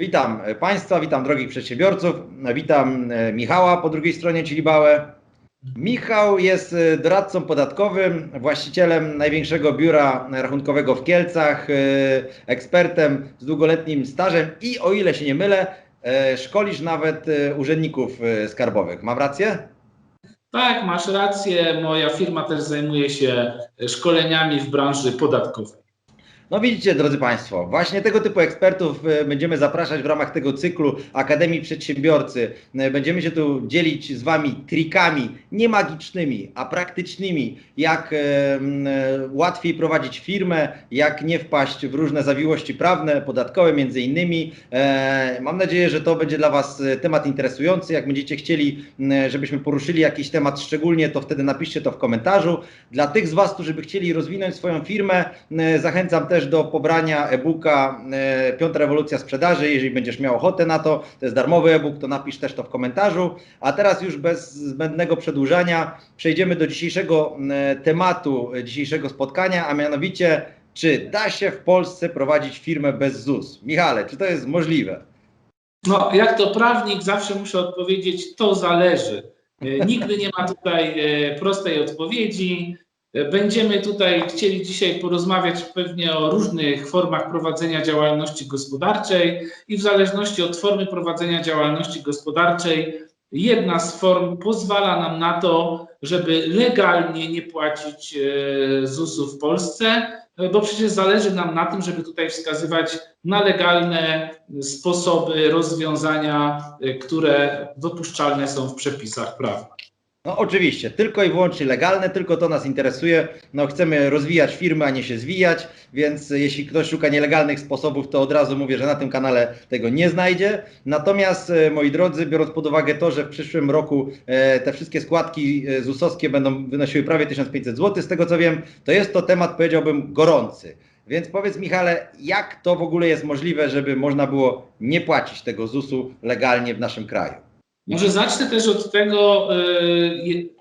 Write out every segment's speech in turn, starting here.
Witam Państwa, witam drogich przedsiębiorców, witam e, Michała po drugiej stronie, czyli Bałę. Michał jest e, doradcą podatkowym, właścicielem największego biura rachunkowego w Kielcach, e, ekspertem z długoletnim stażem i o ile się nie mylę, szkolisz nawet urzędników skarbowych. Mam rację? Tak, masz rację. Moja firma też zajmuje się szkoleniami w branży podatkowej. No widzicie, drodzy Państwo, właśnie tego typu ekspertów e, będziemy zapraszać w ramach tego cyklu Akademii Przedsiębiorcy. E, Będziemy się tu dzielić z Wami trikami, nie magicznymi, a praktycznymi, jak e, łatwiej prowadzić firmę, jak nie wpaść w różne zawiłości prawne, podatkowe między innymi. Mam nadzieję, że to będzie dla Was temat interesujący. Jak będziecie chcieli, żebyśmy poruszyli jakiś temat szczególnie, to wtedy napiszcie to w komentarzu. Dla tych z Was, którzy by chcieli rozwinąć swoją firmę, zachęcam też do pobrania e-booka e, Piąta rewolucja sprzedaży. Jeżeli będziesz miał ochotę na to, to jest darmowy e-book, to napisz też to w komentarzu. A teraz już bez zbędnego przedłużania przejdziemy do dzisiejszego e, tematu e, dzisiejszego spotkania, a mianowicie czy da się w Polsce prowadzić firmę bez ZUS? Michale, czy to jest możliwe? No, jak to prawnik zawsze muszę odpowiedzieć, to zależy. Nigdy nie ma tutaj prostej odpowiedzi. Będziemy tutaj chcieli dzisiaj porozmawiać pewnie o różnych formach prowadzenia działalności gospodarczej i w zależności od formy prowadzenia działalności gospodarczej, jedna z form pozwala nam na to, żeby legalnie nie płacić e, ZUS-u w Polsce, bo przecież zależy nam na tym, żeby tutaj wskazywać na legalne sposoby rozwiązania, e, które dopuszczalne są w przepisach prawnych. No oczywiście, tylko i wyłącznie legalne, tylko to nas interesuje. No chcemy rozwijać firmy, a nie się zwijać, więc jeśli ktoś szuka nielegalnych sposobów, to od razu mówię, że na tym kanale tego nie znajdzie. Natomiast e, moi drodzy, biorąc pod uwagę to, że w przyszłym roku e, te wszystkie składki e, ZUS-owskie będą wynosiły prawie 1500 zł, z tego co wiem, to jest to temat, powiedziałbym, gorący. Więc powiedz Michale, jak to w ogóle jest możliwe, żeby można było nie płacić tego ZUS-u legalnie w naszym kraju? Może zacznę też od tego, e,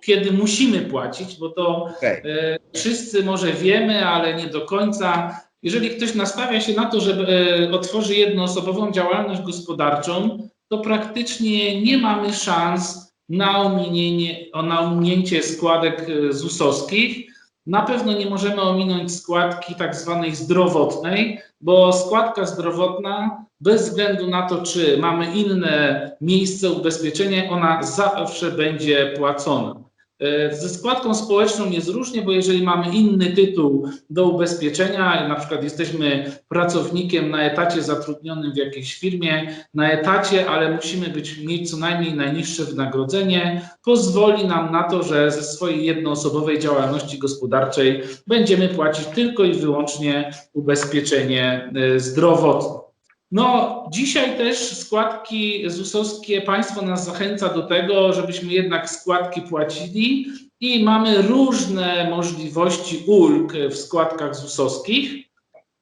kiedy musimy płacić, bo to Okej. E, Wszyscy może wiemy, ale nie do końca. Jeżeli ktoś nastawia się na to, że e, otworzy jednoosobową działalność gospodarczą, to praktycznie nie mamy szans na ominięcie, o- na ominięcie składek ZUS-owskich. Na pewno nie możemy ominąć składki tak zwanej zdrowotnej, bo składka zdrowotna, bez względu na to, czy mamy inne miejsce ubezpieczenia, ona zawsze będzie płacona. E, Ze składką społeczną jest różnie, bo jeżeli mamy inny tytuł do ubezpieczenia, na przykład jesteśmy pracownikiem na etacie zatrudnionym w jakiejś firmie, na etacie, ale musimy być, mieć co najmniej najniższe wynagrodzenie, pozwoli nam na to, że ze swojej jednoosobowej działalności gospodarczej będziemy płacić tylko i wyłącznie ubezpieczenie e, zdrowotne. No, dzisiaj też składki ZUS-owskie państwo nas zachęca do tego, żebyśmy jednak składki płacili i mamy różne możliwości ulg w składkach ZUS-owskich.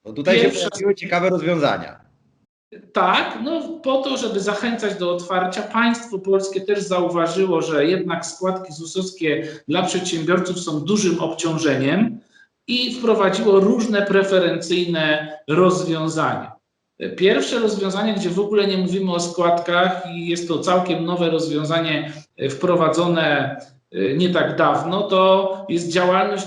No tutaj się Pierwsza- pojawiły ciekawe rozwiązania. Tak, no po to, żeby zachęcać do otwarcia, państwo polskie też zauważyło, że jednak składki ZUS-owskie dla przedsiębiorców są dużym obciążeniem i wprowadziło różne preferencyjne rozwiązania. Pierwsze rozwiązanie, gdzie w ogóle nie mówimy o składkach i jest to całkiem nowe rozwiązanie e, wprowadzone e, nie tak dawno, to jest działalność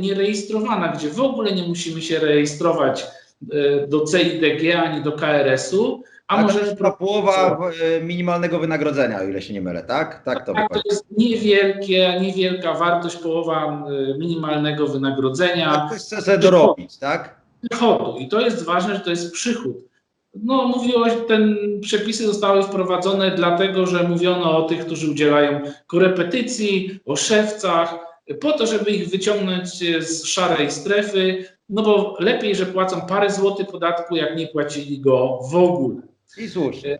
nierejestrowana, gdzie w ogóle nie musimy się rejestrować e, do CIDG ani do KRS-u, a A możemy możemy to połowa e, minimalnego wynagrodzenia, o ile się nie mylę, tak? Tak to tak, to jest niewielkie, niewielka wartość, połowa minimalnego wynagrodzenia. Jak ktoś chce sobie dorobić, tak? Przychodu i to jest ważne, że to jest przychód. No, mówiło, że ten przepisy zostały wprowadzone dlatego, że mówiono o tych, którzy udzielają korepetycji, o szewcach, po to, żeby ich wyciągnąć z szarej strefy, no bo lepiej, że płacą parę złotych podatku, jak nie płacili go w ogóle. I słusznie.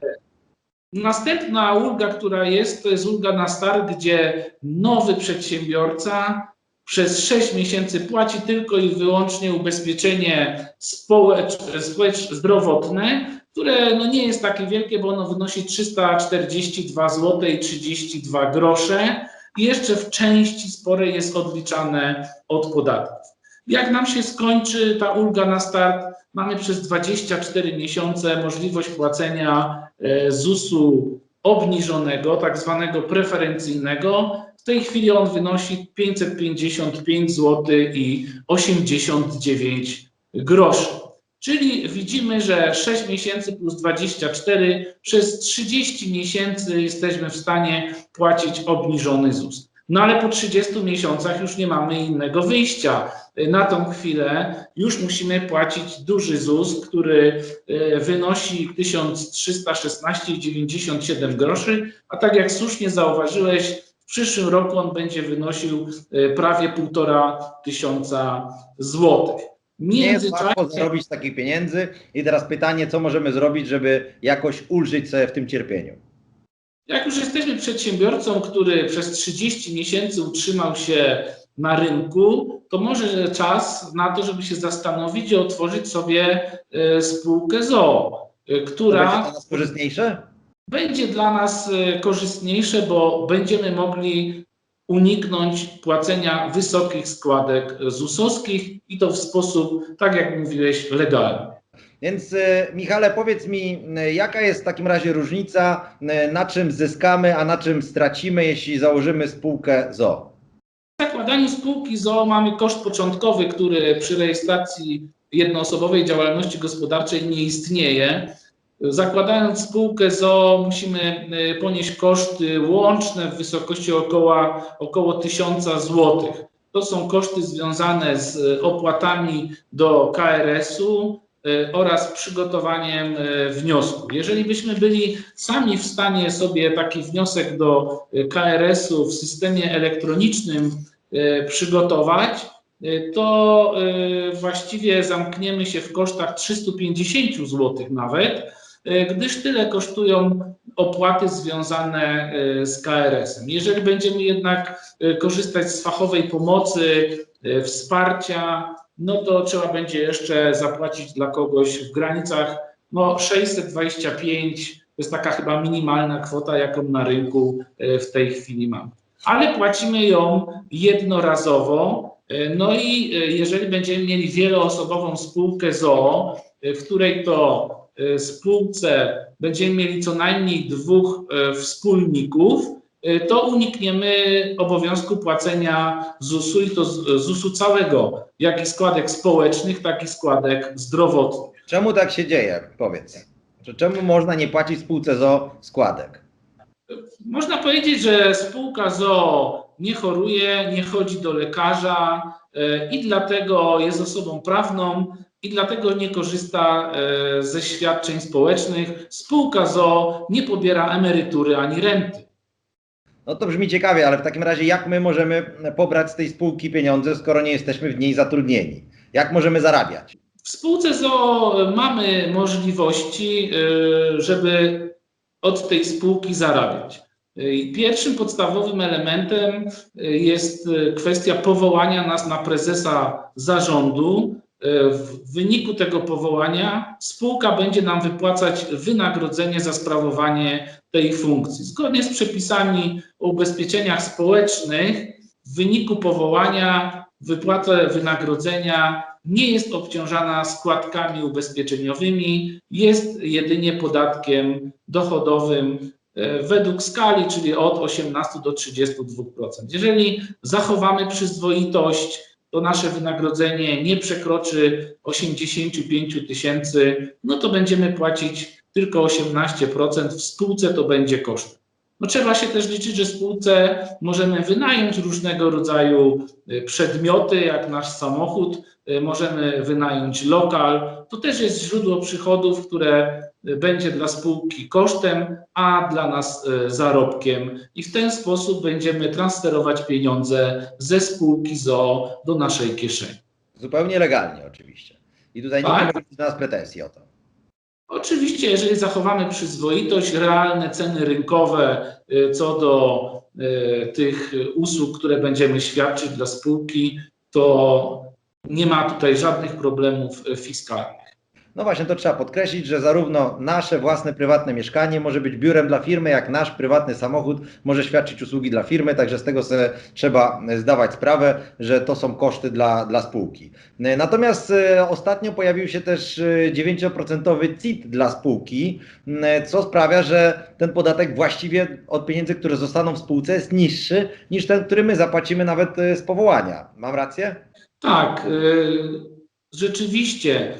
Następna ulga, która jest, to jest ulga na start, gdzie nowy przedsiębiorca przez 6 miesięcy płaci tylko i wyłącznie ubezpieczenie zdrowotne, które no nie jest takie wielkie, bo ono wynosi 342 zł i 32 grosze i jeszcze w części sporej jest odliczane od podatków. Jak nam się skończy ta ulga na start, mamy przez 24 miesiące możliwość płacenia e, ZUS-u obniżonego, tak zwanego preferencyjnego. Tej chwili on wynosi 555 zł i 89 groszy. Czyli widzimy, że 6 miesięcy plus 24 przez 30 miesięcy jesteśmy w stanie płacić obniżony ZUS. No ale po 30 miesiącach już nie mamy innego wyjścia. Na tą chwilę już musimy płacić duży ZUS, który e, wynosi 1316,97 groszy, a tak jak słusznie zauważyłeś, w przyszłym roku on będzie wynosił e, prawie półtora tysiąca złotych. Nie jest łatwo zarobić takich pieniędzy. I teraz pytanie, co możemy zrobić, żeby jakoś ulżyć sobie w tym cierpieniu? jak już jesteśmy przedsiębiorcą, który przez 30 miesięcy utrzymał się na rynku, to może czas na to, żeby się zastanowić i otworzyć sobie e, spółkę ZOO, e, To będzie która dla nas korzystniejsze? Będzie dla nas e, korzystniejsze, bo będziemy mogli uniknąć płacenia wysokich składek ZUS-owskich i to w sposób, tak jak mówiłeś, legalny. Więc e, Michale, powiedz mi, e, jaka jest w takim razie różnica, na czym zyskamy, a na czym stracimy, jeśli założymy spółkę ZO? W zakładaniu spółki ZOO mamy koszt początkowy, który przy rejestracji jednoosobowej działalności gospodarczej nie istnieje. Zakładając spółkę ZOO musimy y, ponieść koszty łączne w wysokości około, około 1000 zł. To są koszty związane z y, opłatami do KRS-u y, oraz przygotowaniem wniosku. Jeżeli byśmy byli sami w stanie sobie taki wniosek do KRS-u w systemie elektronicznym przygotować, to właściwie zamkniemy się w kosztach 350 zł nawet, gdyż tyle kosztują opłaty związane y, z KRS-em. Jeżeli będziemy jednak y, korzystać z fachowej pomocy, wsparcia, no to trzeba będzie jeszcze zapłacić dla kogoś w granicach no 625, to jest taka chyba minimalna kwota, jaką na rynku w tej chwili mamy. Ale płacimy ją jednorazowo. No i jeżeli będziemy mieli wieloosobową spółkę ZOO, w której to spółce będziemy mieli co najmniej dwóch y, wspólników, y, to unikniemy obowiązku płacenia ZUS-u i to ZUS-u całego, jak i składek społecznych, tak i składek zdrowotnych. Czemu tak się dzieje? Powiedz. Czemu można nie płacić spółce ZO składek? Można powiedzieć, że spółka ZOO nie choruje, nie chodzi do lekarza i dlatego jest osobą prawną i dlatego nie korzysta e, ze świadczeń społecznych. Spółka ZOO nie pobiera emerytury ani renty. No to brzmi ciekawie, ale w takim razie jak my możemy pobrać z tej spółki pieniądze, skoro nie jesteśmy w niej zatrudnieni? Jak możemy zarabiać? W spółce ZOO mamy możliwości, y, żeby od tej spółki zarabiać. Y, Pierwszym podstawowym elementem jest kwestia powołania nas na prezesa zarządu. Y, W wyniku tego powołania spółka będzie nam wypłacać wynagrodzenie za sprawowanie tej funkcji. Zgodnie z przepisami o ubezpieczeniach społecznych, w wyniku powołania wypłata wynagrodzenia nie jest obciążana składkami ubezpieczeniowymi, jest jedynie podatkiem dochodowym e, według skali, czyli od 18 do 32%. Jeżeli zachowamy przyzwoitość, to nasze wynagrodzenie nie przekroczy 85 tysięcy, no to będziemy płacić tylko 18%, w spółce to będzie koszt. No trzeba się też liczyć, że w spółce możemy wynająć różnego rodzaju y, przedmioty, jak nasz samochód, y, możemy wynająć lokal. To też jest źródło przychodów, które będzie dla spółki kosztem, a dla nas y, zarobkiem. I w ten sposób będziemy transferować pieniądze ze spółki ZOO do naszej kieszeni. Zupełnie legalnie oczywiście. I tutaj Tak. nie może mieć do nas pretensji o to. Oczywiście, jeżeli zachowamy przyzwoitość, realne ceny rynkowe y, co do y, tych usług, które będziemy świadczyć dla spółki, to nie ma tutaj żadnych problemów fiskalnych. No właśnie, to trzeba podkreślić, że zarówno nasze własne prywatne mieszkanie może być biurem dla firmy, jak nasz prywatny samochód może świadczyć usługi dla firmy, także z tego sobie trzeba zdawać sprawę, że to są koszty dla, dla spółki. Natomiast e, ostatnio pojawił się też e, 9% CIT dla spółki, co sprawia, że ten podatek właściwie od pieniędzy, które zostaną w spółce jest niższy niż ten, który my zapłacimy nawet e, z powołania. Mam rację? Tak, rzeczywiście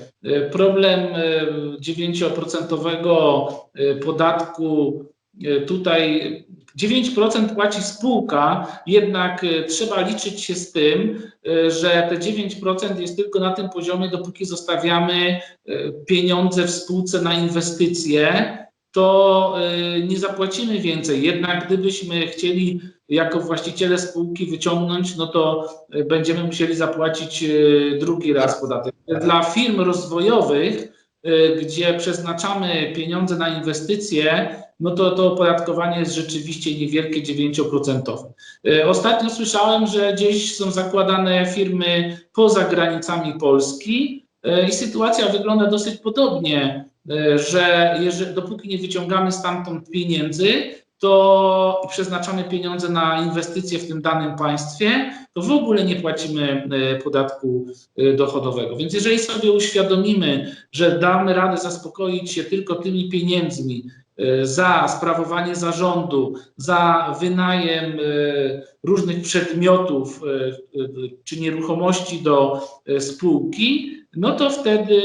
problem y, 9% y, podatku y, tutaj 9% płaci spółka, jednak trzeba liczyć się z tym, że te 9% jest tylko na tym poziomie, dopóki zostawiamy pieniądze w spółce na inwestycje, to y, nie zapłacimy więcej. Jednak gdybyśmy chcieli jako właściciele spółki wyciągnąć, no to y, będziemy musieli zapłacić y, drugi raz podatek. Dla firm rozwojowych, gdzie przeznaczamy pieniądze na inwestycje, no to to opodatkowanie jest rzeczywiście niewielkie, 9%. Y, Ostatnio słyszałem, że gdzieś są zakładane firmy poza granicami Polski i sytuacja wygląda dosyć podobnie, że jeżeli, dopóki nie wyciągamy stamtąd pieniędzy, to przeznaczamy pieniądze na inwestycje w tym danym państwie, to w ogóle nie płacimy y, podatku y, dochodowego. Więc jeżeli sobie uświadomimy, że damy radę zaspokoić się tylko tymi pieniędzmi za sprawowanie zarządu, za wynajem różnych przedmiotów czy nieruchomości do spółki, no to wtedy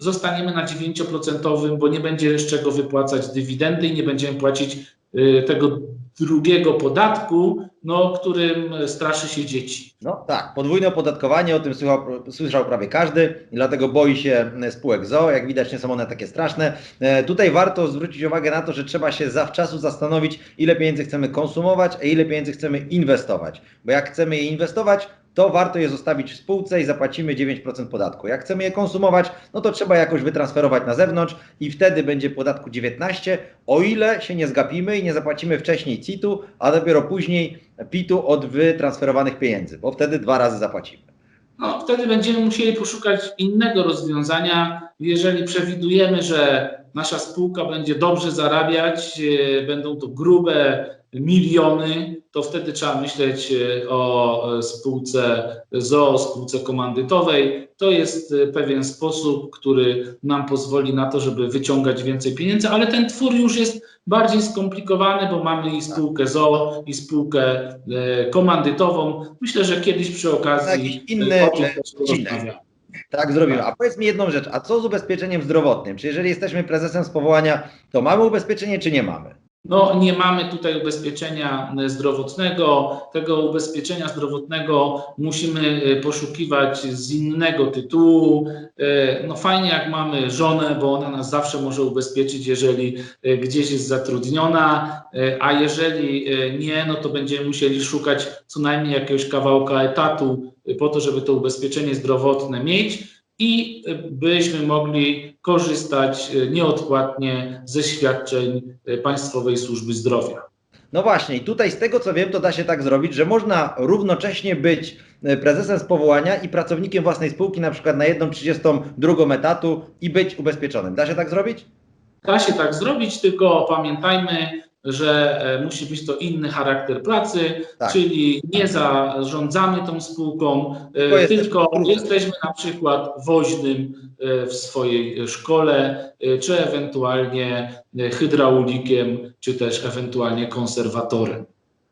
zostaniemy na 9%, bo nie będzie z czego wypłacać dywidendy i nie będziemy płacić y, tego drugiego podatku, no, którym straszy się dzieci. No tak, podwójne opodatkowanie, o tym słyszał, prawie każdy dlatego boi się spółek ZO. Jak widać, nie są one takie straszne. E, tutaj warto zwrócić uwagę na to, że trzeba się zawczasu zastanowić, ile pieniędzy chcemy konsumować, a ile pieniędzy chcemy inwestować. Bo jak chcemy je inwestować, to warto je zostawić w spółce i zapłacimy 9% podatku. Jak chcemy je konsumować, no to trzeba jakoś wytransferować na zewnątrz i wtedy będzie podatku 19, o ile się nie zgapimy i nie zapłacimy wcześniej CIT-u, a dopiero później PIT-u od wytransferowanych pieniędzy, bo wtedy dwa razy zapłacimy. No, wtedy będziemy musieli poszukać innego rozwiązania. Jeżeli przewidujemy, że nasza spółka będzie dobrze zarabiać, e, będą to grube miliony, to wtedy trzeba myśleć e, o e, spółce ZOO, spółce komandytowej. To jest e, pewien sposób, który nam pozwoli na to, żeby wyciągać więcej pieniędzy, ale ten twór już jest bardziej skomplikowany, bo mamy i spółkę ZOO, i spółkę komandytową. Myślę, że kiedyś przy okazji inny, e, e, odcinek. porozmawiamy. Tak zrobimy. A powiedz mi jedną rzecz, a co z ubezpieczeniem zdrowotnym? Czy jeżeli jesteśmy prezesem z powołania, to mamy ubezpieczenie, czy nie mamy? No, nie mamy tutaj ubezpieczenia e, zdrowotnego. Tego ubezpieczenia zdrowotnego musimy e, poszukiwać z innego tytułu. E, No fajnie, jak mamy żonę, bo ona nas zawsze może ubezpieczyć, jeżeli gdzieś jest zatrudniona, a jeżeli nie, no to będziemy musieli szukać co najmniej jakiegoś kawałka etatu po to, żeby to ubezpieczenie zdrowotne mieć i byśmy mogli korzystać e, nieodpłatnie ze świadczeń e, Państwowej Służby Zdrowia. No właśnie, i tutaj z tego co wiem, to da się tak zrobić, że można równocześnie być e, prezesem z powołania i pracownikiem własnej spółki, na przykład na 1,32 etatu i być ubezpieczonym. Da się tak zrobić? Da się tak zrobić, tylko pamiętajmy, że e, musi być to inny charakter pracy, Tak. czyli nie zarządzamy tą spółką, e, Tylko jesteśmy na przykład woźnym e, w swojej szkole, e, czy ewentualnie hydraulikiem, czy też ewentualnie konserwatorem.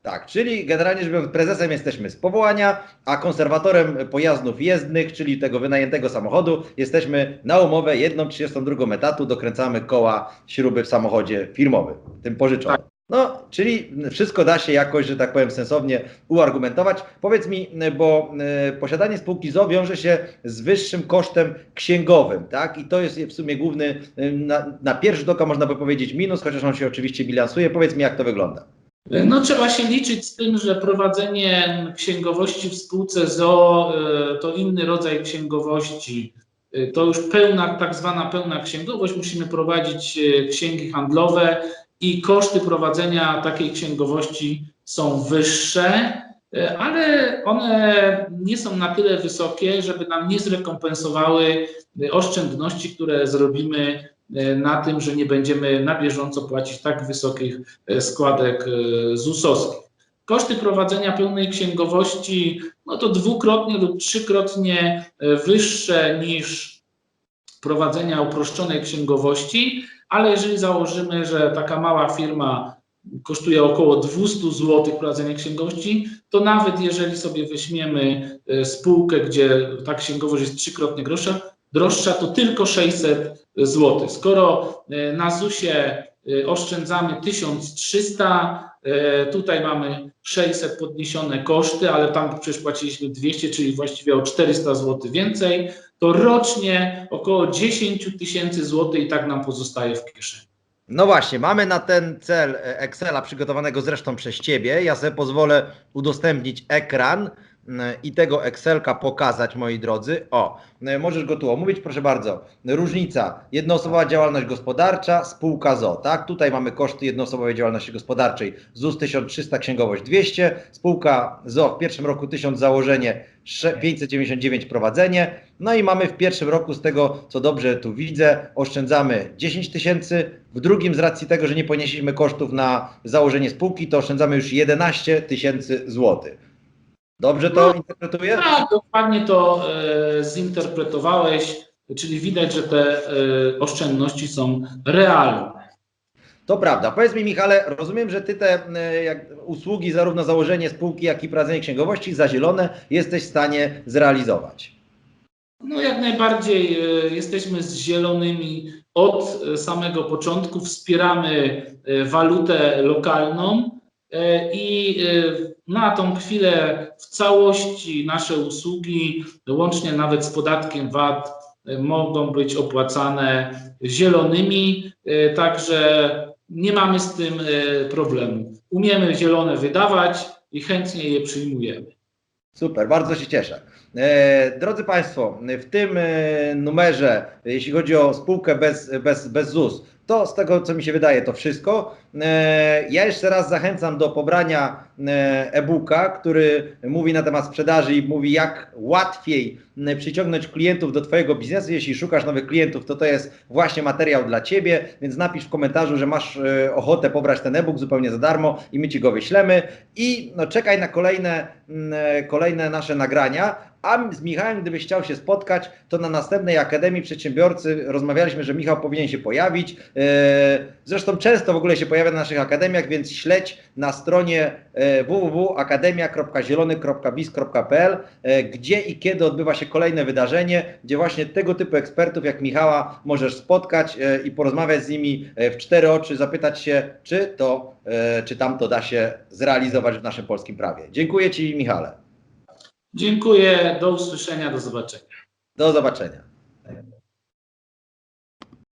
Tak, czyli generalnie rzecz prezesem jesteśmy z powołania, a konserwatorem pojazdów jezdnych, czyli tego wynajętego samochodu, jesteśmy na umowę 1,32 etatu, dokręcamy koła, śruby w samochodzie firmowym, tym pożyczonym. No, czyli wszystko da się jakoś, że tak powiem, sensownie uargumentować. Powiedz mi, bo e, posiadanie spółki ZO wiąże się z wyższym kosztem księgowym, tak? I to jest w sumie główny, e, na, na pierwszy rzut oka można by powiedzieć minus, chociaż on się oczywiście bilansuje. Powiedz mi, jak to wygląda. No trzeba się liczyć z tym, że prowadzenie księgowości w spółce ZOO e, to inny rodzaj księgowości. E, To już pełna, tak zwana pełna księgowość. Musimy prowadzić e, księgi handlowe i koszty prowadzenia takiej księgowości są wyższe. ale one nie są na tyle wysokie, żeby nam nie zrekompensowały oszczędności, które zrobimy na tym, że nie będziemy na bieżąco płacić tak wysokich e, składek e, ZUS-owskich. Koszty prowadzenia pełnej księgowości, no to dwukrotnie lub trzykrotnie e, wyższe niż prowadzenia uproszczonej księgowości, ale jeżeli założymy, że taka mała firma kosztuje około 200 zł prowadzenie księgowości, to nawet jeżeli sobie weźmiemy e, spółkę, gdzie ta księgowość jest trzykrotnie droższa, droższa to tylko 600 zł. Skoro e, na ZUS-ie e, oszczędzamy 1300, e, tutaj mamy 600 podniesione koszty, ale tam przecież płaciliśmy 200, czyli właściwie o 400 zł więcej, to rocznie około 10 tysięcy złotych i tak nam pozostaje w kieszeni. No właśnie, mamy na ten cel Excela przygotowanego zresztą przez Ciebie. Ja sobie pozwolę udostępnić ekran i tego Excelka pokazać, moi drodzy. O, e, możesz go tu omówić, proszę bardzo. Różnica, jednoosobowa działalność gospodarcza, spółka ZO, tak? Tutaj mamy koszty jednoosobowej działalności gospodarczej. ZUS 1300, księgowość 200, spółka ZO w pierwszym roku 1000 założenie, sze- 599 prowadzenie. No i mamy w pierwszym roku, z tego co dobrze tu widzę, oszczędzamy 10 tysięcy. W drugim, z racji tego, że nie ponieśliśmy kosztów na założenie spółki, to oszczędzamy już 11 tysięcy złotych. Dobrze to No. interpretuję? Tak, dokładnie to e, zinterpretowałeś, czyli widać, że te e, oszczędności są realne. To prawda. Powiedz mi, Michale, rozumiem, że ty te e, jak, usługi, zarówno założenie spółki, jak i prowadzenie księgowości za zielone jesteś w stanie zrealizować. No jak najbardziej e, jesteśmy z zielonymi od e, samego początku, wspieramy walutę lokalną i na tą chwilę w całości nasze usługi, łącznie nawet z podatkiem VAT, mogą być opłacane zielonymi, e, także nie mamy z tym e, problemu. Umiemy zielone wydawać i chętnie je przyjmujemy. Super, bardzo się cieszę. E, drodzy Państwo, w tym numerze, jeśli chodzi o spółkę bez, bez, bez ZUS, to z tego co mi się wydaje, to wszystko. E, ja jeszcze raz zachęcam do pobrania e, e-booka, który mówi na temat sprzedaży i mówi, jak łatwiej m, przyciągnąć klientów do Twojego biznesu. Jeśli szukasz nowych klientów, to to jest właśnie materiał dla Ciebie, więc napisz w komentarzu, że masz e, ochotę pobrać ten e-book zupełnie za darmo i my Ci go wyślemy. I no, czekaj na kolejne, e, kolejne nasze nagrania. A z Michałem, gdybyś chciał się spotkać, to na następnej Akademii Przedsiębiorcy rozmawialiśmy, że Michał powinien się pojawić. E, Zresztą często w ogóle się pojawia na naszych akademiach, więc śledź na stronie e, www.akademia.zielony.biz.pl, e, gdzie i kiedy odbywa się kolejne wydarzenie, gdzie właśnie tego typu ekspertów jak Michała możesz spotkać i porozmawiać z nimi w cztery oczy, zapytać się, czy to, czy tamto da się zrealizować w naszym polskim prawie. Dziękuję Ci, Michale. Dziękuję, do usłyszenia, do zobaczenia. Do zobaczenia.